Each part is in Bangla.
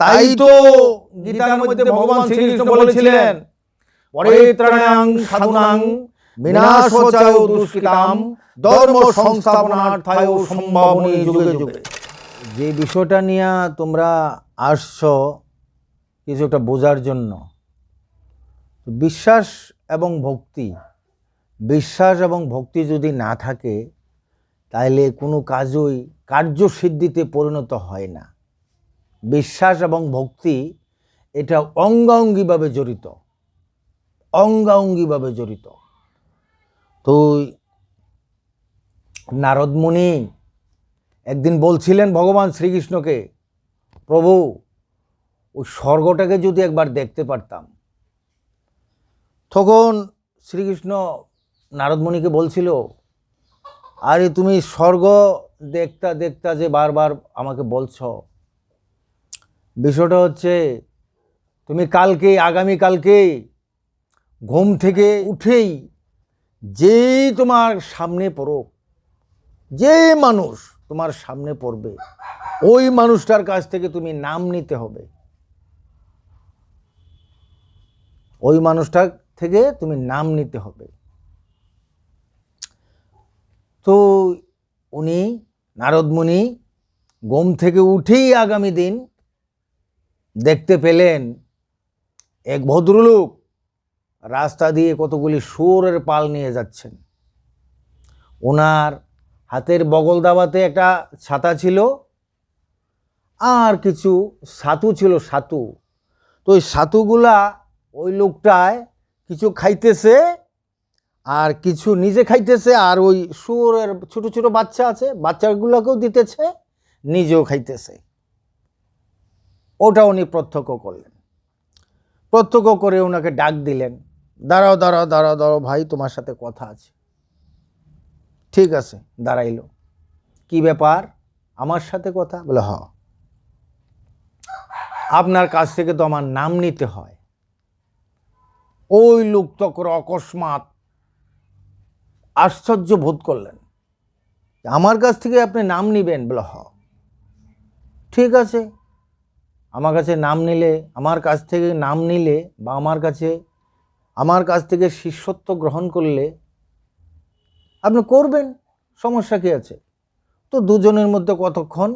তাই তো গীতার মধ্যে ভগবান শ্রীকৃষ্ণ বলেছিলেন পরিত্রাণাং সাধুনাং বিনাশোচায় দুষ্কৃতাম ধর্ম সংস্থাপনার্থায় সম্ভাবনী যুগে যুগে। যে বিষয়টা নিয়ে তোমরা আসছো কিছু একটা বোঝার জন্য বিশ্বাস এবং ভক্তি বিশ্বাস এবং ভক্তি যদি না থাকে তাহলে কোনো কাজই কার্যসিদ্ধিতে পরিণত হয় না। বিশ্বাস এবং ভক্তি এটা অঙ্গাঙ্গিভাবে জড়িত। অঙ্গাঙ্গিভাবে জড়িত। তো নারদমুনি একদিন বলছিলেন ভগবান শ্রীকৃষ্ণকে, প্রভু, ওই স্বর্গটাকে যদি একবার দেখতে পারতাম। তখন শ্রীকৃষ্ণ নারদমণিকে বলছিল, আরে তুমি স্বর্গ দেখতা দেখতা যে বারবার আমাকে বলছো বিষয়টা হচ্ছে, তুমি কালকে আগামী কালকে ঘুম থেকে উঠেই যেই তোমার সামনে পড়ুক যে মানুষ তোমার সামনে পড়বে, ওই মানুষটার কাছ থেকে তুমি নাম নিতে হবে। ওই মানুষটার থেকে তুমি নাম নিতে হবে। তো উনি নারদমুনি ঘুম থেকে উঠেই আগামী দিন দেখতে পেলেন এক ভদ্রলোক রাস্তা দিয়ে কতগুলি সুরের পাল নিয়ে যাচ্ছেন। ওনার হাতের বগল দাবাতে একটা ছাতা ছিল আর কিছু সাতু ছিল, সাতু। তো ওই সাতুগুলা ওই লোকটায় কিছু খাইতেছে আর কিছু নিজে খাইতেছে আর ওই শুয়োরের ছোট ছোট বাচ্চা আছে, বাচ্চাগুলোকেও দিতেছে, নিজেও খাইতেছে। ওটা উনি প্রত্যক্ষ করলেন। প্রত্যক্ষ করে ওনাকে ডাক দিলেন, দাঁড়াও দাঁড়াও দাঁড়াও দাঁড়াও ভাই, তোমার সাথে কথা আছে। ঠিক আছে, দাঁড়াইলো। কি ব্যাপার? আমার সাথে কথা? বলে হ আপনার কাছ থেকে তো আমার নাম নিতে হয়। ওই লোক তখন অকস্মাৎ আশ্চর্য বোধ করলেন। আমার কাছ থেকে আপনি নাম নিবেন? বলে হ ঠিক আছে। আমার কাছে নাম নিলে, আমার কাছ থেকে নাম নিলে বা আমার কাছে, আমার কাছ থেকে শিষ্যত্ব গ্রহণ করলে আপনি করবেন, সমস্যা কী আছে? তো দুজনের মধ্যে কতক্ষণ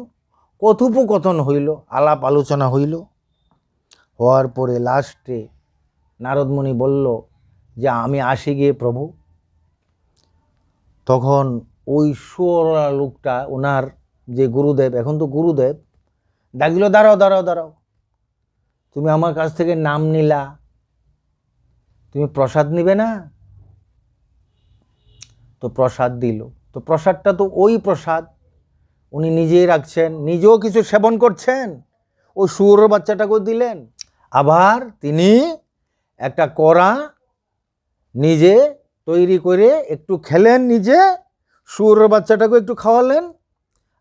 কথোপকথন হইল, আলাপ আলোচনা হইল, হওয়ার পরে লাস্টে নারদমণি বলল যে, আমি আসি গিয়ে প্রভু। তখন ওই সুরা লোকটা, ওনার যে গুরুদেব, এখন তো গুরুদেব ডাকল, দাঁড়াও দাঁড়াও দাঁড়াও। তুমি আমার কাছ থেকে নাম নিলা। তুমি প্রসাদ নিবে না? তো প্রসাদ দিল। তো প্রসাদটা তো ওই প্রসাদ। উনি নিজেই রাখছেন, নিজেও কিছু সেবন করছেন। ওই শুয়োর বাচ্চাটাকেও দিলেন। আবার তিনি একটা কড়া নিজে তৈরি করে একটু খেলেন নিজে, শুয়োরের বাচ্চাটাকেও একটু খাওয়ালেন।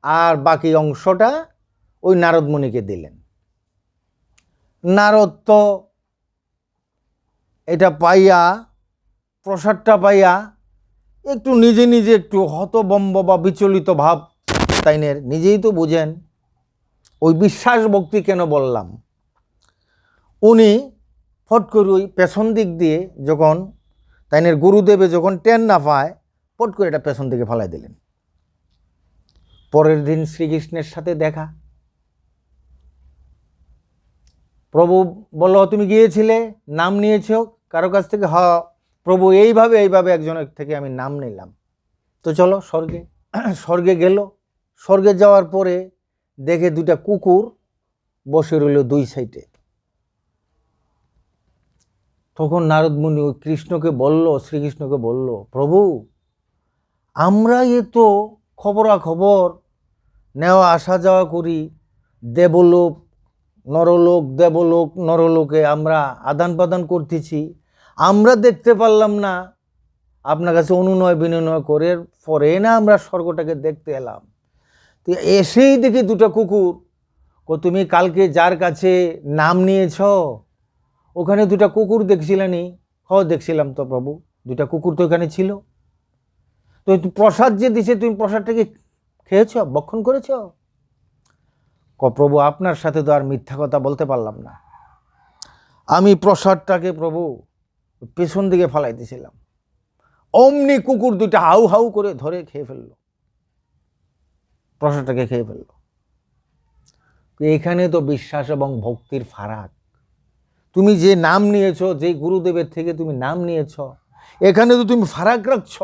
আর বাকি অংশটা ওই নারদমণিকে দিলেন। নারদ তো এটা পাইয়া, প্রসাদটা পাইয়া একটু নিজে নিজে একটু হতবম্ব বা বিচলিত ভাব তাইনের নিজেই তো বুঝেন। ওই বিশ্বাস ভক্তি কেন বললাম? উনি ফট করে ওই পেছন দিক দিয়ে যখন তাইনের গুরুদেবে যখন টেন না পায়, ফট করে এটা পেছন দিকে ফালাই দিলেন। পরের দিন শ্রীকৃষ্ণের সাথে দেখা। প্রভু বলল, তুমি গিয়েছিলে, নাম নিয়েছো, কারও কাছ থেকে? হ প্রভু এইভাবে এইভাবে একজনের থেকে আমি নাম নিলাম। তো চলো, স্বর্গে স্বর্গে গেল। স্বর্গে যাওয়ার পরে দেখে দুটা কুকুর বসে রইল দুই সাইডে। তখন নারদমুনি ওই কৃষ্ণকে বলল, শ্রীকৃষ্ণকে বলল, প্রভু, আমরা এ তো খবরাখবর, নেওয়া আসা যাওয়া করি, দেবলোক নরলোক, দেবলোক, নরলোকে আমরা আদান প্রদান করতেছি। আমরা দেখতে পারলাম না, আপনার কাছে অনুনয় বিনয় করে পরে না আমরা স্বর্গটাকে দেখতে এলাম। তো এসেই দেখি দুটো কুকুর কো তুমি কালকে যার কাছে নাম নিয়েছ? ওখানে দুটা কুকুর দেখছিলানি হ দেখছিলাম তো প্রভু, দুটা কুকুর তো ওখানে ছিল। তো প্রসাদ যে দিছে, তুমি প্রসাদটাকে খেয়েছ বক্ষণ করেছ? প্রভু, আপনার সাথে তো আর মিথ্যা কথা বলতে পারলাম না। আমি প্রসাদটাকে প্রভু পেছন দিকে ফালাইতেছিলাম অমনি কুকুর দুইটা হাউ হাউ করে ধরে খেয়ে ফেলল। প্রসাদটাকে খেয়ে ফেলল। এখানে তো বিশ্বাস এবং ভক্তির ফারাক। তুমি যে নাম নিয়েছো, যে গুরুদেবের থেকে তুমি নাম নিয়েছ, এখানে তো তুমি ফারাক রাখছ।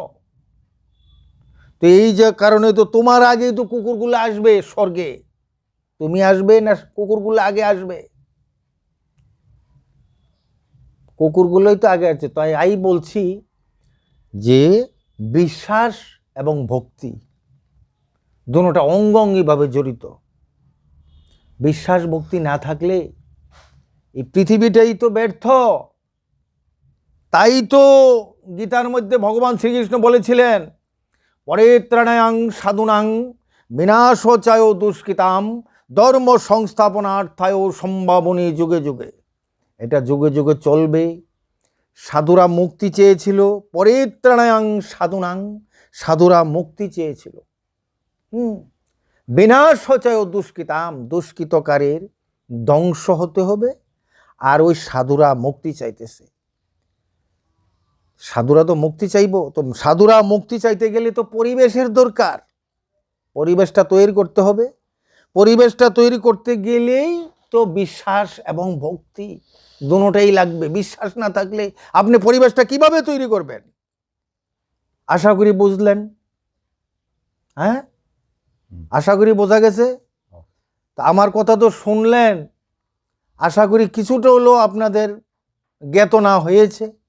তো এই যে কারণে তো তোমার আগেই তো কুকুরগুলো আসবে স্বর্গে। তুমি আসবে না কুকুরগুলো আগে আসবে? কুকুরগুলোই তো আগে আছে, তাই আই বলছি যে বিশ্বাস এবং ভক্তি দুটোটা অঙ্গঙ্গিভাবে জড়িত। বিশ্বাস, ভক্তি না থাকলে এই পৃথিবীটাই তো ব্যর্থ। তাই তো গীতার মধ্যে ভগবান শ্রীকৃষ্ণ বলেছিলেন, পরেত্রাণায়াং সাধুনাং বিনাশ বিনাশচায় দুষ্কৃতাম ধর্ম সংস্থাপনার্থায় সম্ভাবনী যুগে যুগে। এটা যুগে যুগে চলবে। সাধুরা মুক্তি চেয়েছিল পরিত্রাণায়াং সাধুনাং সাধুরা মুক্তি চেয়েছিল। হুম, বিনাশ হচায় দুষ্কৃতাম, দুষ্কৃতকারের ধ্বংস হতে হবে, আর ওই সাধুরা মুক্তি চাইতেছে। সাধুরা তো মুক্তি চাইব, তো সাধুরা মুক্তি চাইতে গেলে তো পরিবেশের দরকার। পরিবেশটা তৈরি করতে হবে। পরিবেশটা তৈরি করতে গেলেই তো বিশ্বাস এবং ভক্তি দুটোটাই লাগবে। বিশ্বাস না থাকলে আপনি পরিবেশটা কীভাবে তৈরি করবেন? আশা করি বুঝলেন। হ্যাঁ? আশা করি বোঝা গেছে? তা আমার কথা তো শুনলেন। আশা করি কিছুটা হলেও আপনাদের জ্ঞাত না হয়েছে।